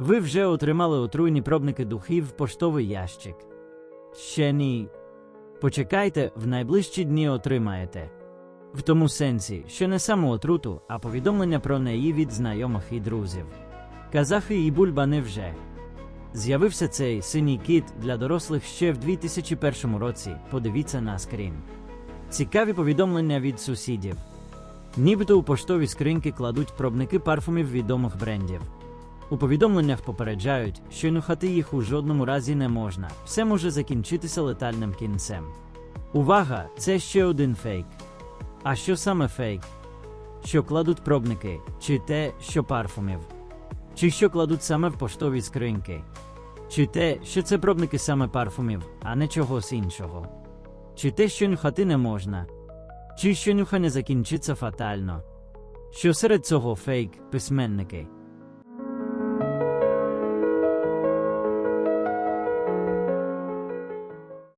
Ви вже отримали отруйні пробники духів в поштовий ящик. Ще ні. Почекайте, в найближчі дні отримаєте. В тому сенсі, що не саму отруту, а повідомлення про неї від знайомих і друзів. Казахи і бульба не вже. З'явився цей синій кіт для дорослих ще в 2001 році. Подивіться на скрін. Цікаві повідомлення від сусідів. Нібито у поштові скриньки кладуть пробники парфумів відомих брендів. У повідомленнях попереджають, що нюхати їх у жодному разі не можна, все може закінчитися летальним кінцем. Увага! Це ще один фейк. А що саме фейк? Що кладуть пробники, чи те, що парфумів? Чи що кладуть саме в поштові скриньки? Чи те, що це пробники саме парфумів, а не чогось іншого? Чи те, що нюхати не можна? Чи що нюхання закінчиться фатально? Що серед цього фейк, письменники?